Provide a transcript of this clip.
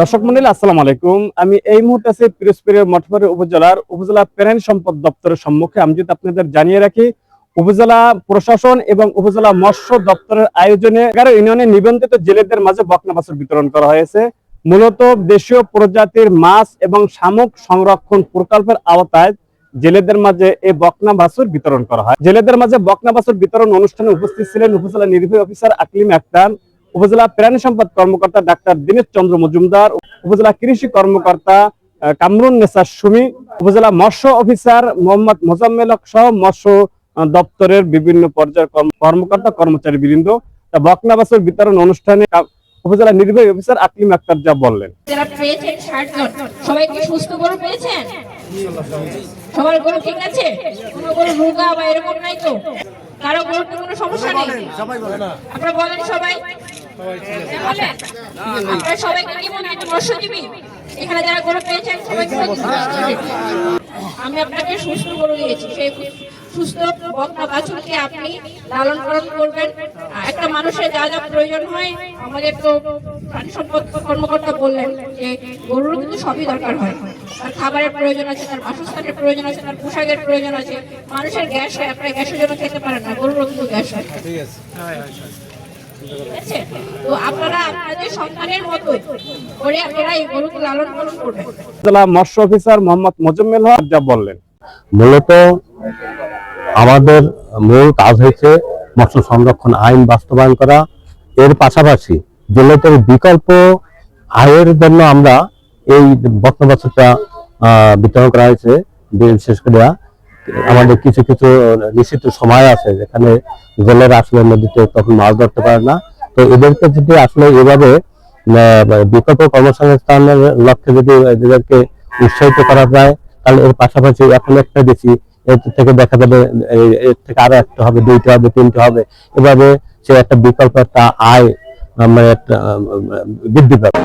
দর্শক মন্ডলী, আসসালামু আলাইকুম। আমি এই মুহূর্তে আছি পিরোজপুরের মঠবাড়ি উপজেলার উপজেলা প্রাণী সম্পদ দপ্তরের সম্মুখে। আমি যদি আপনাদের জানিয়ে রাখি, উপজেলা প্রশাসন এবং উপজেলা মৎস্য দপ্তরের আয়োজনে এগারো ইউনিয়নের নিবন্ধিত জেলেদের মাঝে বকনা বাছুর বিতরণ করা হয়েছে। মূলত দেশীয় প্রজাতির মাছ এবং শামুক সংরক্ষণ প্রকল্পের আওতায় জেলেদের মাঝে এই বকনা বাছুর বিতরণ করা হয়। জেলেদের মাঝে বকনা বাছুর বিতরণ অনুষ্ঠানে উপস্থিত ছিলেন উপজেলা নির্বাহী অফিসার আকলিম আক্তার উপজেলা প্রাণী সম্পদ কর্মকর্তা ডাক্তার দীনেশ চন্দ্র মজুমদার, উপজেলা কৃষি কর্মকর্তা কামরুন নেসা সুমি, উপজেলা মৎস্য অফিসার মোহাম্মদ মোজাম্মেল সহ মৎস্য দপ্তরের বিভিন্ন পর্যায়ের কর্মকর্তা কর্মচারী বৃন্দ তা বকনা বিতরণ অনুষ্ঠানে উপজেলা নির্বাহী অফিসার আকলিম আক্তার যা বললেন। কারও কোনো সমস্যা নেই? আপনারা বলেন সবাই। মনে এখানে গরু পেয়েছেন আমি আপনাকে সুস্থ গরু দিয়েছি সেই সুস্থ বকনা বাছুরকে আপনি লালন পালন করবেন একটা মানুষের যা যা প্রয়োজন হয় আমাদের তো প্রাণী সম্পদ কর্মকর্তা বললেন যে গরুর কিন্তু সবই দরকার হয় তার খাবারের প্রয়োজন আছে তার বাসস্থানের প্রয়োজন আছে তার পোশাকের প্রয়োজন আছে মানুষের গ্যাস হয় আপনার গ্যাসের জন্য খেতে পারেন না গরুর কিন্তু গ্যাস হয় উপজেলা মৎস্য অফিসার মোহাম্মদ মোজাম্মেল হক যা বললেন। মূলত আমাদের মূল কাজ হয়েছে মৎস্য সংরক্ষণ আইন বাস্তবায়ন করা। এর পাশাপাশি জেলেদের বিকল্প আয়ের জন্য আমরা এই বর্তমান বছরটা বিতরণ করা হয়েছে। বিশেষ করে আমাদের কিছু কিছু নিশ্চিত সময় আছে যেখানে জেলেরা আসলে নদীতে তখন মাছ ধরতে পারে না। তো এদেরকে যদি আসলে এভাবে আহ, বিকল্প কর্মসংস্থানের লক্ষ্যে যদি এদেরকে উৎসাহিত করা যায় তাহলে এর পাশাপাশি এখন একটা দিচ্ছি এর থেকে দেখা যাবে এর থেকে আরও একটা হবে দুইটা হবে তিনটা হবে। এভাবে সে একটা বিকল্প একটা আয় মানে একটা বৃদ্ধি পাবে।